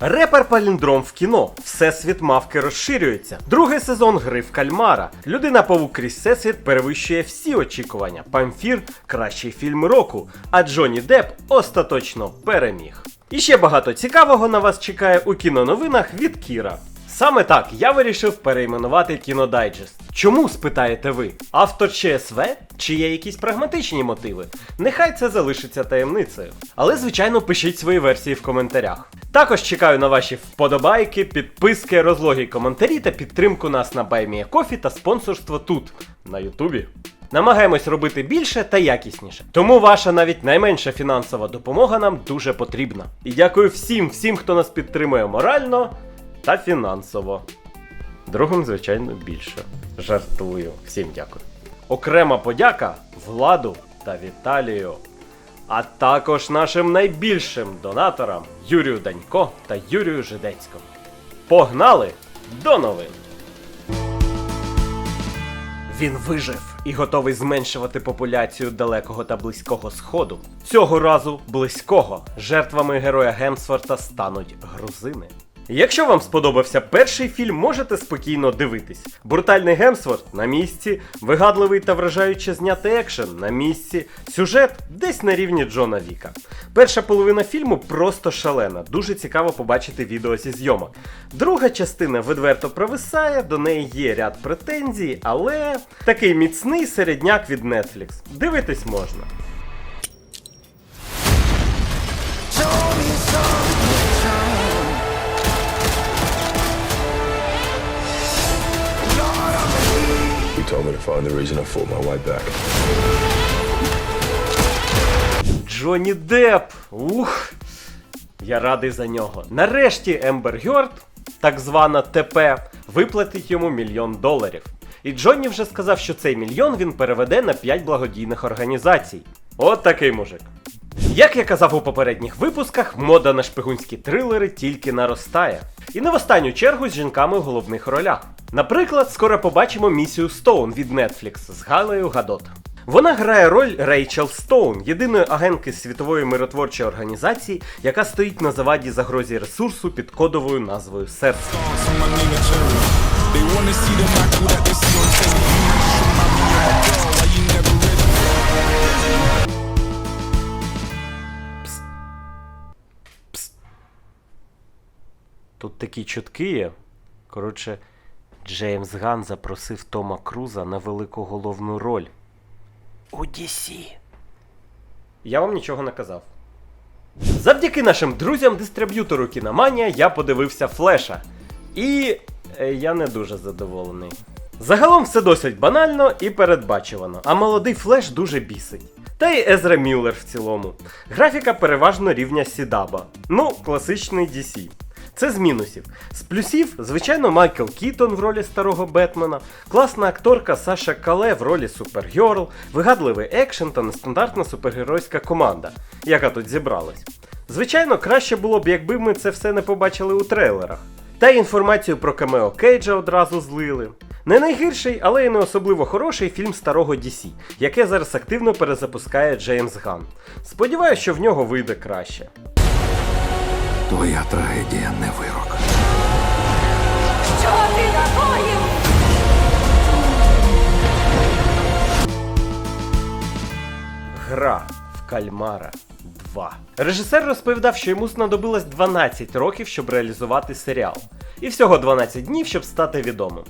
Репер Паліндром в кіно. Всесвіт мавки розширюється. Другий сезон гри в кальмара. Людина павук крізь всесвіт перевищує всі очікування. Памфір кращий фільм року. А Джонні Деп остаточно переміг. І ще багато цікавого на вас чекає у кіноновинах від Кіра. Саме так я вирішив перейменувати кінодайджест. Чому спитаєте ви? Автор ЧСВ? Чи є якісь прагматичні мотиви? Нехай це залишиться таємницею. Але, звичайно, пишіть свої версії в коментарях. Також чекаю на ваші вподобайки, підписки, розлоги коментарі та підтримку нас на Кофі та спонсорство тут, на Ютубі. Намагаємось робити більше та якісніше. Тому ваша навіть найменша фінансова допомога нам дуже потрібна. І дякую всім, всім, хто нас підтримує морально та фінансово. Другим, звичайно, більше. Жартую. Всім дякую. Окрема подяка Владу та Віталію. А також нашим найбільшим донаторам Юрію Данько та Юрію Жидецькому. Погнали до новин! Він вижив і готовий зменшувати популяцію далекого та близького сходу. Цього разу близького жертвами героя Гемсворта стануть грузини. Якщо вам сподобався перший фільм, можете спокійно дивитись. Брутальний Гемсворт на місці, вигадливий та вражаюче знятий екшен на місці, сюжет десь на рівні Джона Віка. Перша половина фільму просто шалена, дуже цікаво побачити відео зі зйомок. Друга частина відверто провисає, до неї є ряд претензій, але такий міцний середняк від Netflix. Дивитись можна. Find the reason I fought my way back. Джонні Депп! Ух! Я радий за нього. Нарешті Ембер Гьорд, так звана ТП, виплатить йому мільйон доларів. І Джонні вже сказав, що цей мільйон він переведе на 5 благодійних організацій. От такий мужик. Як я казав у попередніх випусках, мода на шпигунські трилери тільки наростає. І не в останню чергу з жінками в головних ролях. Наприклад, скоро побачимо місію Стоун від Netflix з Галею Гадот. Вона грає роль Рейчел Стоун, єдиної агентки світової миротворчої організації, яка стоїть на заваді загрозі ресурсу під кодовою назвою Серце. ready? Тут такі чутки є. Коротше, Джеймс Ган запросив Тома Круза на велику головну роль. У DC. Я вам нічого не казав. Завдяки нашим друзям-дистриб'ютору Кіноманія я подивився флеша. І е, я не дуже задоволений. Загалом все досить банально і передбачувано, а молодий флеш дуже бісить. Та й Езра Мюллер в цілому. Графіка переважно рівня Сідаба. Ну, класичний DC. Це з мінусів. З плюсів, звичайно, Майкл Кітон в ролі старого Бетмена, класна акторка Саша Кале в ролі Супергерл, вигадливий екшен та нестандартна супергеройська команда, яка тут зібралась. Звичайно, краще було б, якби ми це все не побачили у трейлерах. Та інформацію про камео Кейджа одразу злили. Не найгірший, але й не особливо хороший фільм старого DC, яке зараз активно перезапускає Джеймс Ган. Сподіваюсь, що в нього вийде краще. Твоя трагедія не вирок. Що ти накоїв? Гра в кальмара 2. Режисер розповідав, що йому знадобилось 12 років, щоб реалізувати серіал, і всього 12 днів, щоб стати відомим.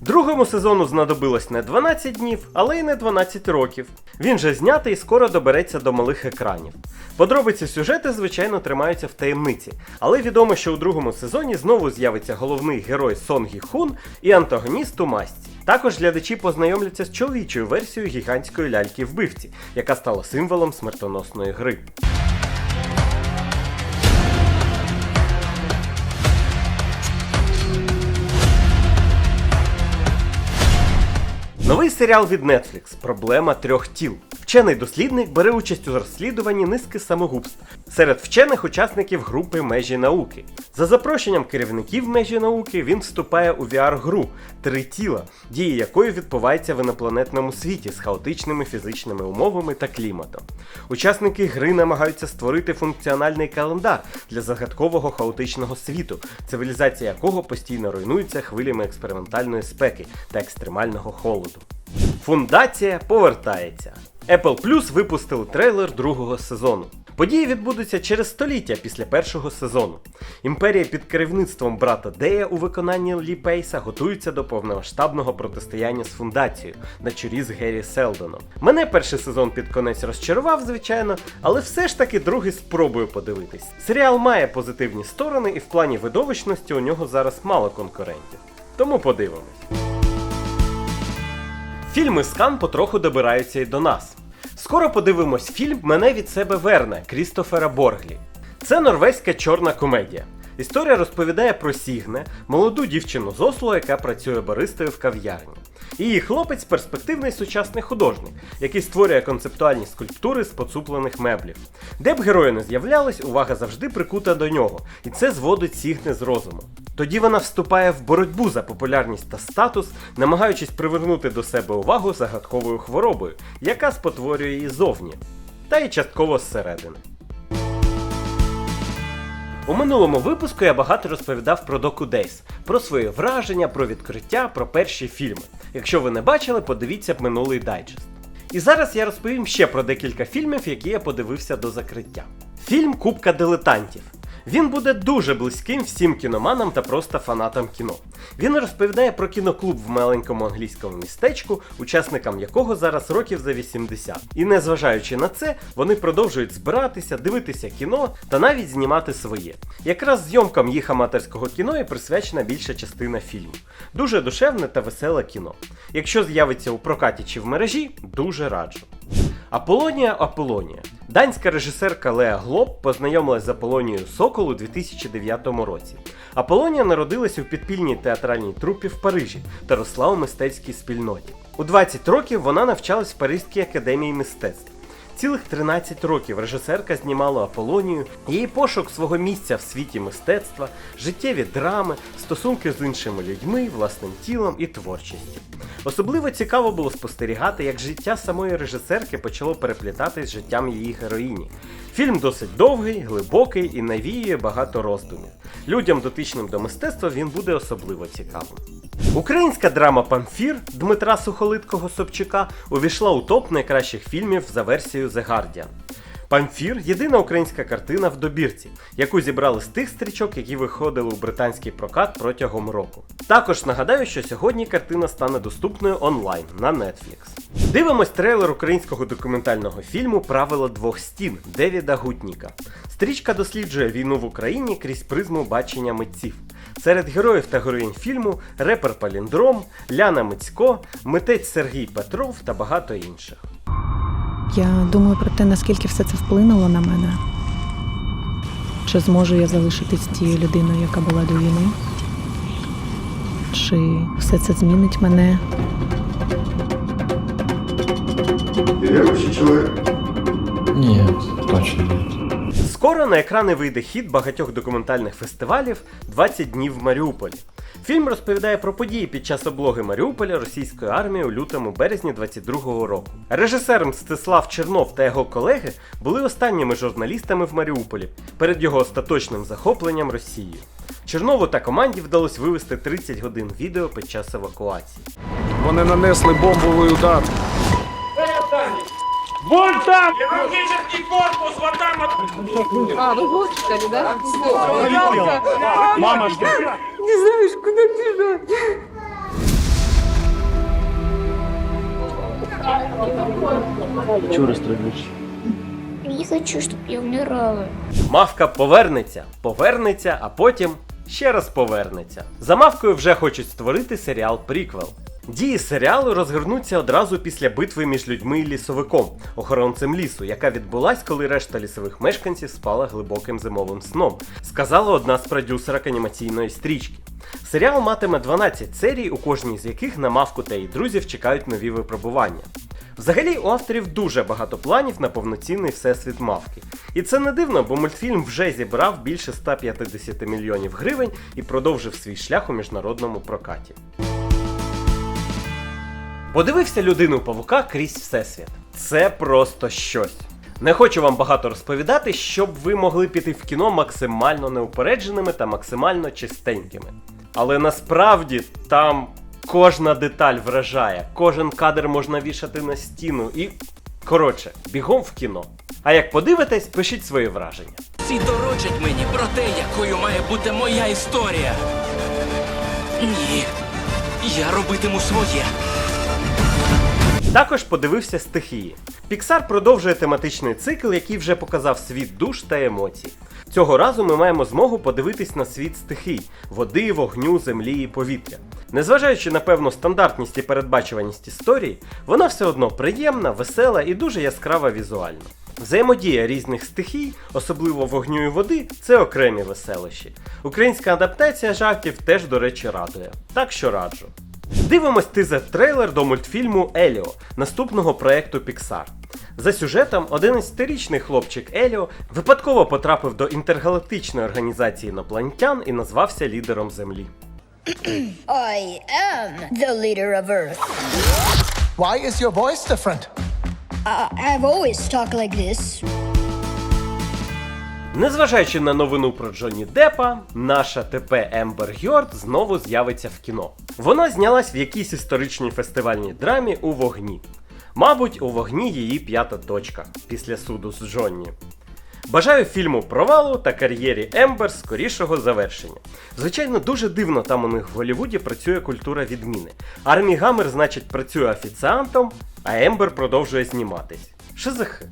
Другому сезону знадобилось не 12 днів, але й не 12 років. Він же знятий і скоро добереться до малих екранів. Подробиці сюжети, звичайно, тримаються в таємниці, але відомо, що у другому сезоні знову з'явиться головний герой Сон Гі Хун і антагоніст у масці. Також глядачі познайомляться з чоловічою версією гігантської ляльки вбивці, яка стала символом смертоносної гри. Новий серіал від Netflix Проблема трьох тіл. Вчений дослідник бере участь у розслідуванні низки самогубств серед вчених учасників групи межі науки. За запрошенням керівників межі науки він вступає у VR-гру Три тіла, дії якої відбуваються в інопланетному світі з хаотичними фізичними умовами та кліматом. Учасники гри намагаються створити функціональний календар для загадкового хаотичного світу, цивілізація якого постійно руйнується хвилями експериментальної спеки та екстремального холоду. Фундація повертається. Apple Plus випустили трейлер другого сезону. Події відбудуться через століття після першого сезону. Імперія під керівництвом брата Дея у виконанні Лі Пейса готується до повномасштабного протистояння з фундацією на чолі з Геррі Селдоном. Мене перший сезон під конець розчарував, звичайно, але все ж таки другий спробую подивитись. Серіал має позитивні сторони, і в плані видовищності у нього зараз мало конкурентів. Тому подивимось. Фільми з Кан потроху добираються і до нас. Скоро подивимось фільм Мене від себе верне Крістофера Борглі. Це норвезька чорна комедія. Історія розповідає про Сігне, молоду дівчину з Осло, яка працює баристою в кав'ярні. Її хлопець перспективний сучасний художник, який створює концептуальні скульптури з поцуплених меблів. Де б герої не з'являлись, увага завжди прикута до нього, і це зводить Сігне з розуму. Тоді вона вступає в боротьбу за популярність та статус, намагаючись привернути до себе увагу загадковою хворобою, яка спотворює її зовні, та й частково зсередини. У минулому випуску я багато розповідав про Доку Дейс, про свої враження, про відкриття, про перші фільми. Якщо ви не бачили, подивіться б минулий дайджест. І зараз я розповім ще про декілька фільмів, які я подивився до закриття. Фільм Кубка дилетантів. Він буде дуже близьким всім кіноманам та просто фанатам кіно. Він розповідає про кіноклуб в маленькому англійському містечку, учасникам якого зараз років за 80. І незважаючи на це, вони продовжують збиратися, дивитися кіно та навіть знімати своє. Якраз зйомкам їх аматорського кіно і присвячена більша частина фільму. Дуже душевне та веселе кіно. Якщо з'явиться у прокаті чи в мережі, дуже раджу. Аполонія Аполонія. Данська режисерка Леа Глоб познайомилась з Аполонією Сокол у 2009 році. Аполонія народилася у підпільній театральній трупі в Парижі та росла у мистецькій спільноті. У 20 років вона навчалась в Паризькій академії мистецтв. Цілих 13 років режисерка знімала Аполонію, її пошук свого місця в світі мистецтва, життєві драми, стосунки з іншими людьми, власним тілом і творчістю. Особливо цікаво було спостерігати, як життя самої режисерки почало переплітатись з життям її героїні. Фільм досить довгий, глибокий і навіює багато роздумів. Людям, дотичним до мистецтва, він буде особливо цікавим. Українська драма Памфір Дмитра Сухолиткого Собчука увійшла у топ найкращих фільмів за версією The Guardian. Памфір єдина українська картина в добірці, яку зібрали з тих стрічок, які виходили у британський прокат протягом року. Також нагадаю, що сьогодні картина стане доступною онлайн на Netflix. Дивимось трейлер українського документального фільму Правила двох стін Девіда Гутніка. Стрічка досліджує війну в Україні крізь призму бачення митців. Серед героїв та героїнь фільму репер Паліндром, Ляна Мицько, митець Сергій Петров та багато інших. Я думаю про те, наскільки все це вплинуло на мене. Чи зможу я залишитись тією людиною, яка була до війни? Чи все це змінить мене? Ты верующий человек? Нет, точно нет. Скоро на екрани вийде хід багатьох документальних фестивалів «20 днів в Маріуполі. Фільм розповідає про події під час облоги Маріуполя російської армії у лютому березні 22-го року. Режисер Мстислав Чернов та його колеги були останніми журналістами в Маріуполі перед його остаточним захопленням Росією. Чернову та команді вдалося вивести 30 годин відео під час евакуації. Вони нанесли бомбовий удар. А, вы госпитале, да? Не хочу, чтобы я умирала. Мавка повернеться, повернеться, а потім ще раз повернеться. За мавкою вже хочуть створити серіал Приквел. Дії серіалу розгорнуться одразу після битви між людьми і лісовиком, охоронцем лісу, яка відбулась, коли решта лісових мешканців спала глибоким зимовим сном, сказала одна з продюсерок анімаційної стрічки. Серіал матиме 12 серій, у кожній з яких на мавку та її друзів чекають нові випробування. Взагалі, у авторів дуже багато планів на повноцінний всесвіт мавки. І це не дивно, бо мультфільм вже зібрав більше 150 мільйонів гривень і продовжив свій шлях у міжнародному прокаті. Подивився людину павука крізь всесвіт. Це просто щось. Не хочу вам багато розповідати, щоб ви могли піти в кіно максимально неупередженими та максимально чистенькими. Але насправді там кожна деталь вражає, кожен кадр можна вішати на стіну і. Коротше, бігом в кіно. А як подивитесь, пишіть свої враження. Всі доручать мені про те, якою має бути моя історія. Ні. Я робитиму своє. Також подивився стихії. Піксар продовжує тематичний цикл, який вже показав світ душ та емоцій. Цього разу ми маємо змогу подивитись на світ стихій води, вогню, землі і повітря. Незважаючи на певну стандартність і передбачуваність історії, вона все одно приємна, весела і дуже яскрава візуально. Взаємодія різних стихій, особливо вогню і води, це окремі веселощі. Українська адаптація жартів теж, до речі, радує. Так що раджу. Дивимось тизер-трейлер до мультфільму Еліо, наступного проекту Pixar. За сюжетом, 11-річний хлопчик Еліо випадково потрапив до інтергалактичної організації інопланетян і назвався лідером Землі. I am the leader of Earth. Why is your voice different? Uh, I've always talked like this. Незважаючи на новину про Джонні Деппа, наша ТП Ембер Гьорд знову з'явиться в кіно. Вона знялась в якійсь історичній фестивальній драмі у вогні. Мабуть, у вогні її п'ята дочка після суду з Джонні. Бажаю фільму провалу та кар'єрі Ембер скорішого завершення. Звичайно, дуже дивно там у них в Голлівуді працює культура відміни. Армі Гаммер, значить, працює офіціантом, а Ембер продовжує зніматись. Шизихи.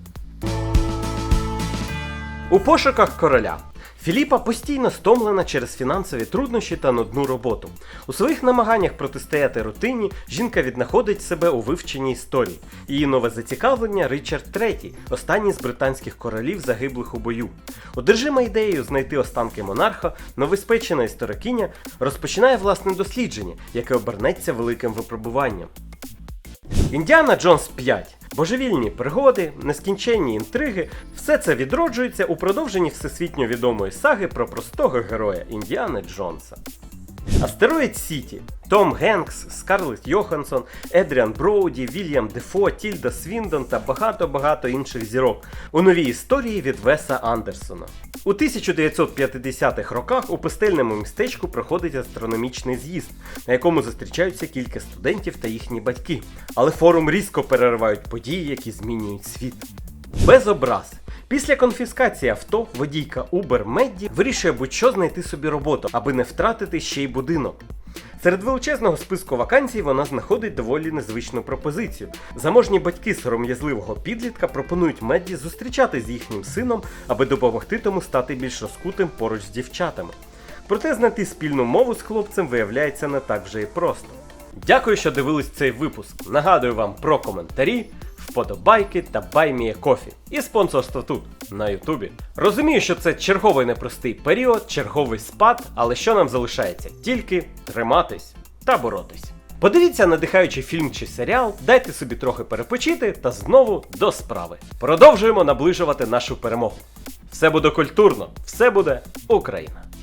У пошуках короля. Філіпа постійно стомлена через фінансові труднощі та нудну роботу. У своїх намаганнях протистояти рутині жінка віднаходить себе у вивченні історії. Її нове зацікавлення Ричард III, останній з британських королів, загиблих у бою. Одержима ідеєю знайти останки монарха, новоспечена історикиня розпочинає власне дослідження, яке обернеться великим випробуванням. Індіана Джонс 5. Божевільні пригоди, нескінченні інтриги все це відроджується у продовженні всесвітньо відомої саги про простого героя Індіани Джонса. Астероїд Сіті. Том Генкс, Скарлетт Йоханссон, Едріан Броуді, Вільям Дефо, Тільда Свіндон та багато-багато інших зірок у новій історії від Веса Андерсона. У 1950-х роках у пустельному містечку проходить астрономічний з'їзд, на якому зустрічаються кілька студентів та їхні батьки. Але форум різко переривають події, які змінюють світ. Без образ. Після конфіскації авто водійка Uber Медді вирішує будь-що знайти собі роботу, аби не втратити ще й будинок. Серед величезного списку вакансій вона знаходить доволі незвичну пропозицію. Заможні батьки сором'язливого підлітка пропонують Медді зустрічати з їхнім сином, аби допомогти тому стати більш розкутим поруч з дівчатами. Проте знайти спільну мову з хлопцем виявляється не так вже і просто. Дякую, що дивились цей випуск. Нагадую вам про коментарі, вподобайки та байміє кофі. І спонсорство тут, на Ютубі. Розумію, що це черговий непростий період, черговий спад, але що нам залишається? Тільки триматись та боротись. Подивіться надихаючий фільм чи серіал, дайте собі трохи перепочити та знову до справи. Продовжуємо наближувати нашу перемогу. Все буде культурно, все буде Україна!